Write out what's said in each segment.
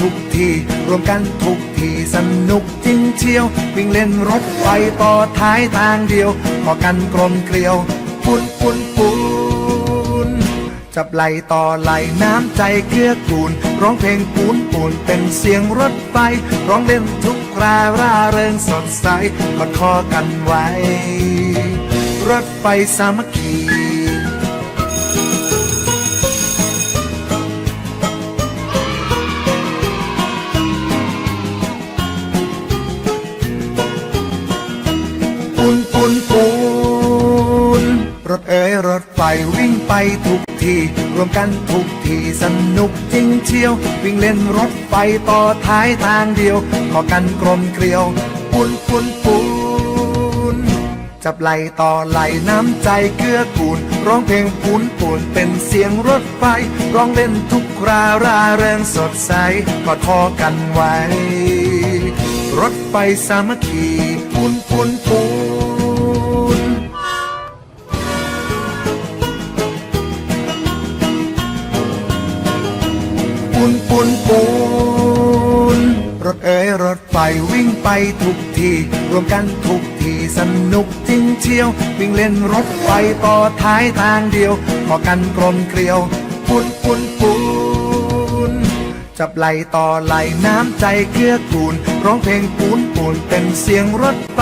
ทุกทีรวมกันทุกทีสนุกจริงเชียว วิ่งเล่นรถไฟต่อท้ายทางเดียวพอกันกลมเกลียว ปุนปุนปูนจับไหลต่อไหลน้ำใจเกื้อกูล ร้องเพลงปูนปูนเป็นเสียงรถไฟ ร้องเล่นทุกคราร่าเริงสดใสกอดคอกันไว้ รถไฟสามัคคี ทุกทีรวมกันทุกทีสนุกจริงเชียว วิ่งเล่นรถไฟต่อท้ายทางเดียว ขอกันกลมเกลียวปูนปูนปูนจับไหลต่อไหลน้ำใจเกื้อกูล ร้องเพลงปูนปูนเป็นเสียงรถไฟ ร้องเล่นทุกคราร่าเริงสดใสกอดคอกันไว้ รถไฟสามัคคีปูนปูนปูน ไฟวิ่งไปทุกที รวมกันทุกทีสนุกจริงเชียว วิ่งเล่นรถไฟต่อท้ายทางเดียวพอกันกลมเกลียวปูนปูนปูนจับไหลต่อไหลน้ำใจเกื้อกูล ร้องเพลงปูนปูนเป็นเสียงรถไฟ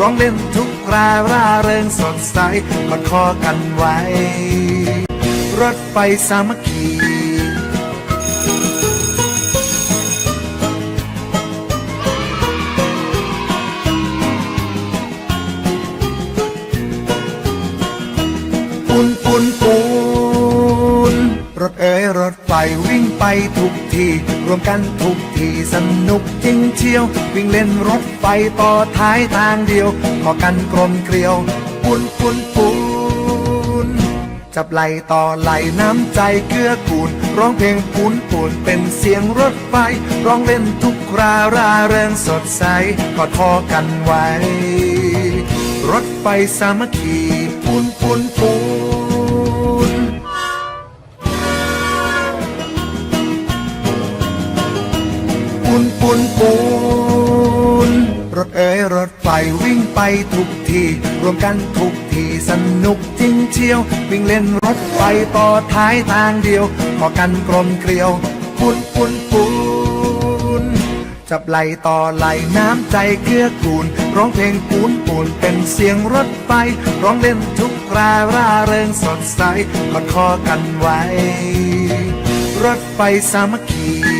ร้องเล่นทุกคราร่าเริงสดใสกอดคอกันไว้ รถไฟสามัคคี ทุกที รวมกันทุกทีสนุกจริงเชียว วิ่งเล่นรถไฟต่อท้ายทางเดียวขอกันกลมเกลียวปูนปูนปูนจับไหลต่อไหลน้ำใจเกื้อกูล ร้องเพลงปูนปูนเป็นเสียงรถไฟ ร้องเล่นทุกคราราเริงสดใสกอดคอกันไว้ รถไฟสามัคคีปูนปูนปูน นปูนปูน รถเอ๋ยรถไฟวิ่งไปทุกที รวมกันทุกทีสนุกจริงเชียว วิ่งเล่นรถไฟต่อท้ายทางเดียวพอกันกลมเกลียวปูนปูนปูน จับไหลต่อไหลน้ำใจเกื้อกูล ร้องเพลงปูนปูนเป็นเสียงรถไฟ ร้องเล่นทุกคราร่าเริงสดใสกอดคอกันไว้ รถไฟสามัคคี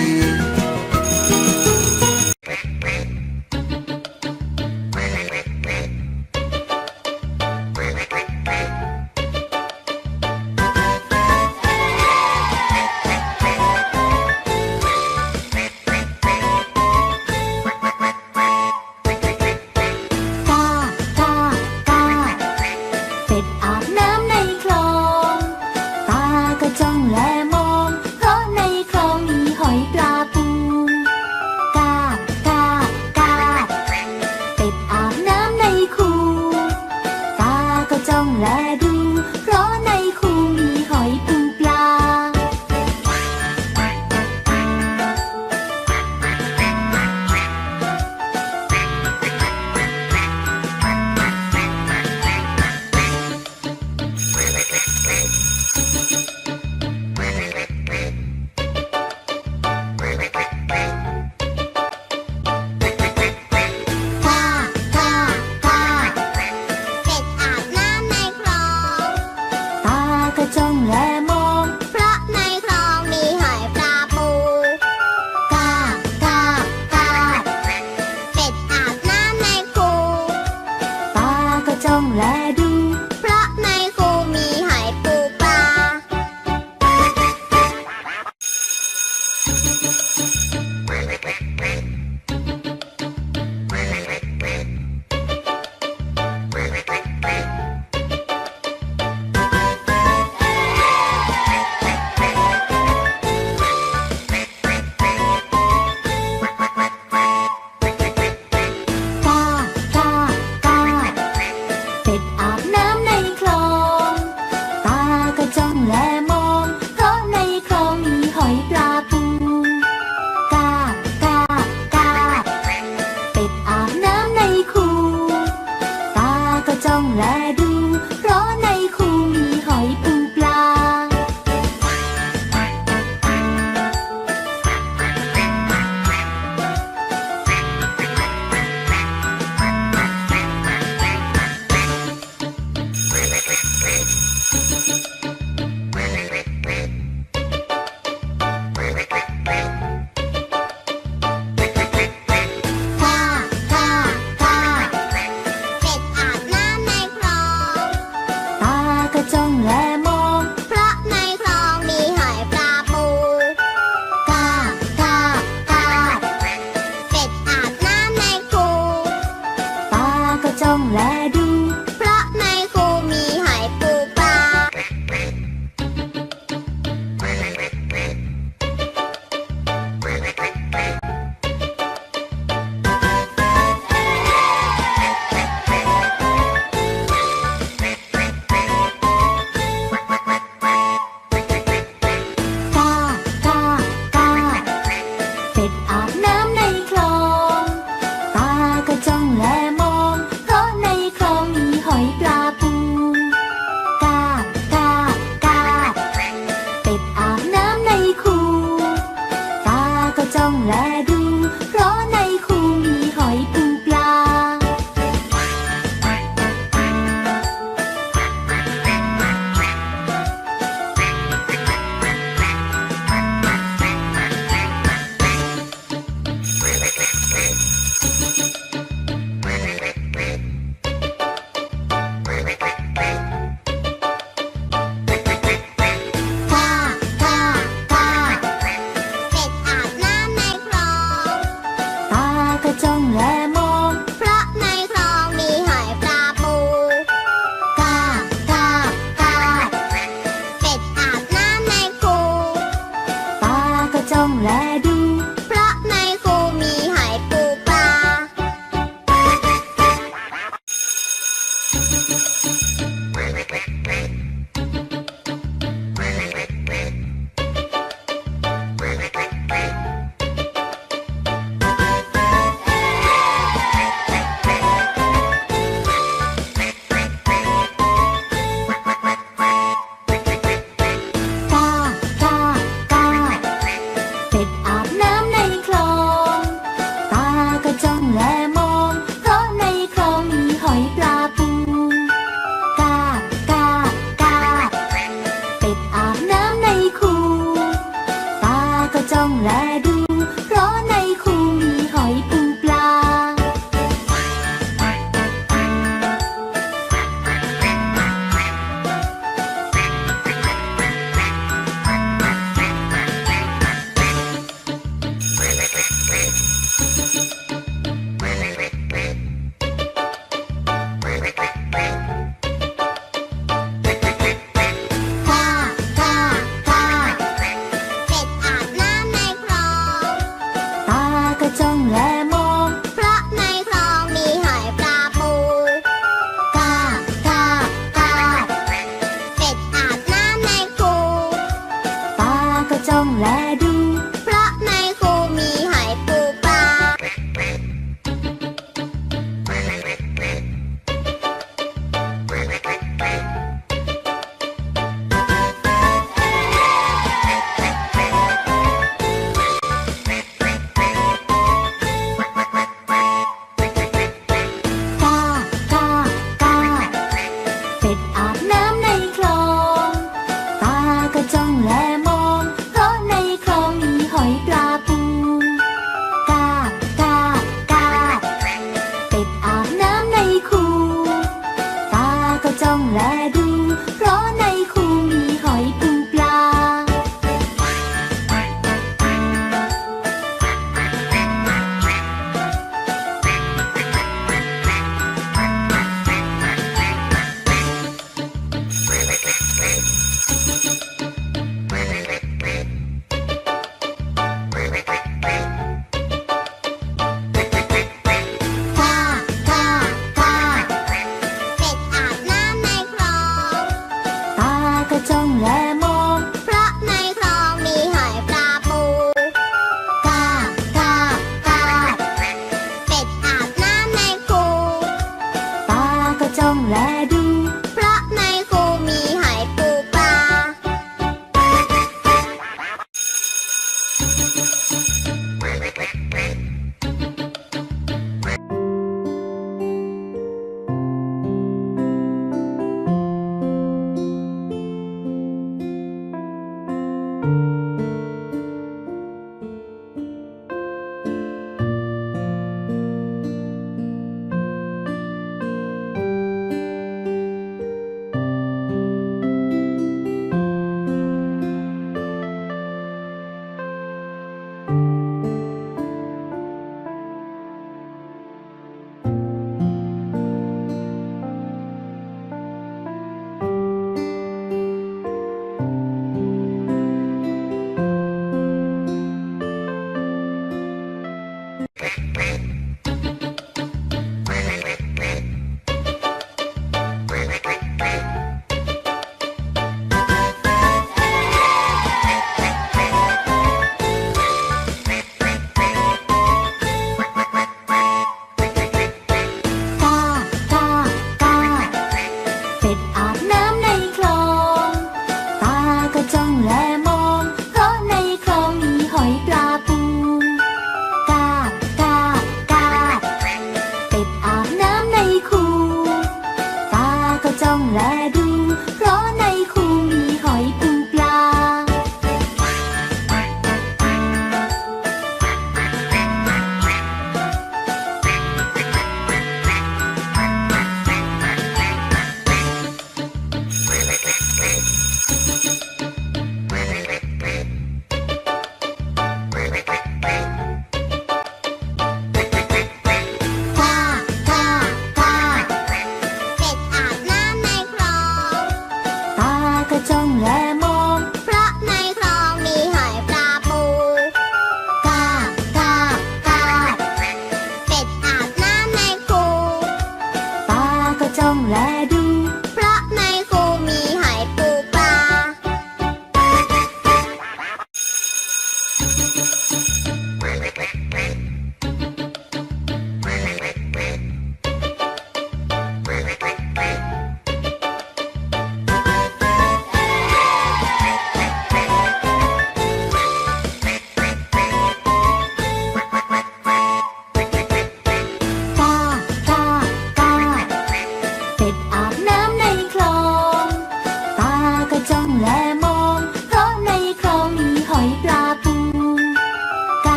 จ้อง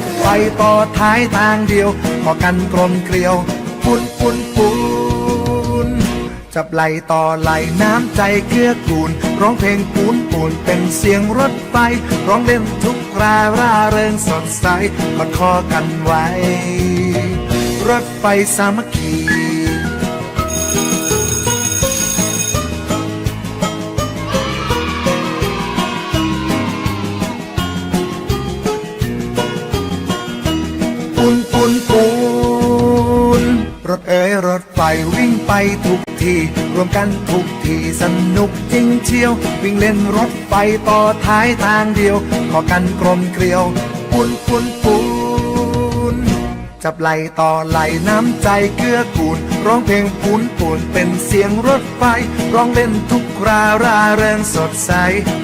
ถไฟต่อท้ายทางเดียวพอกันกลมเกลียว ปุ่นปุ่นปุ่นจับไหลต่อไหลน้ำใจเกื้อกูล ร้องเพลงปูนปูนเป็นเสียงรถไฟร้องเล่นทุกราร่าเริงสดใสกอดคอกันไว้ รถไฟสามัคคี ทีรวมกันทุกทีสนุกจริงเชียว วิ่งเล่นรถไฟต่อท้ายทางเดียว ขอกันกลมเกลียวปูนปูนปูนจับไหลต่อไหลน้ำใจเกื้อกูล ร้องเพลงปูนปูนเป็นเสียงรถไฟ ร้องเล่นทุกราราเริงสดใส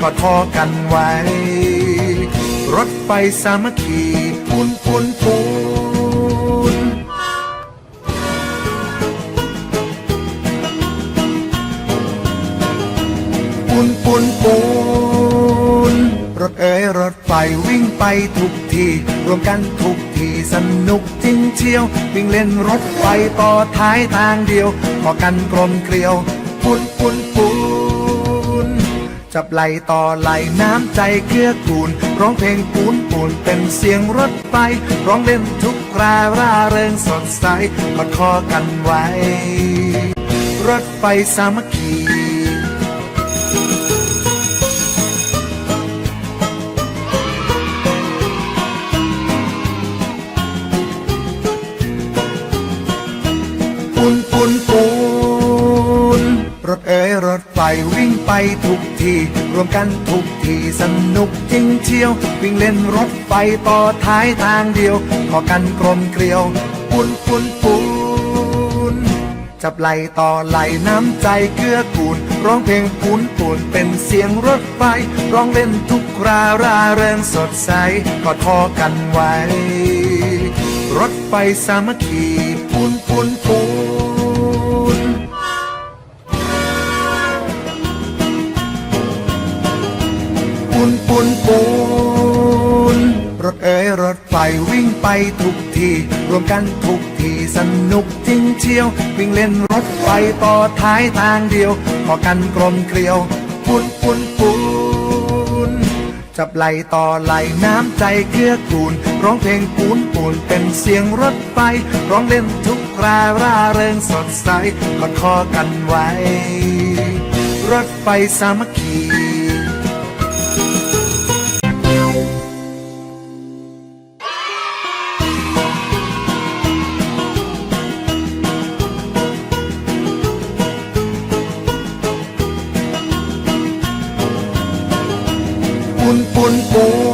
กอดคอกันไว้ รถไฟสามัคคีปูนปูนปูน นปูนปูน รถเอ๋ยรถไฟวิ่งไปทุกที รวมกันทุกทีสนุกจริงเชียว วิ่งเล่นรถไฟต่อท้ายทางเดียวพอกันกลมเกลียวปูนปูนปูน จับไหลต่อไหลน้ำใจเกื้อกูล ร้องเพลงปูนปูนเป็นเสียงรถไฟ ร้องเล่นทุกราร่าเริงสดใสกอดคอกันไว้ รถไฟสามัคคี รถไฟวิ่งไปทุกที รวมกันทุกทีสนุกจริงเชียว วิ่งเล่นรถไฟต่อท้ายทางเดียว ขอกันกลมเกลียวปูนปูนปูนจับไหลต่อไหลน้ำใจเกื้อกูล ร้องเพลงปูนปูนเป็นเสียงรถไฟ ร้องเล่นทุกราร่าเริงสดใสกอดคอกันไว้ รถไฟสามัคคี ปูนปูน รถเอ๋ยรถไฟวิ่งไปทุกที รวมกันทุกทีสนุกจริงเชียว วิ่งเล่นรถไฟต่อท้ายทางเดียวพอกันกลมเกลียวปูนปูนปูน จับไหลต่อไหลน้ำใจเกื้อกูล ร้องเพลงปูนปูนเป็นเสียงรถไฟ ร้องเล่นทุกราร่าเริงสดใสกอดคอกันไว้ รถไฟสามัคคี buồn buồn.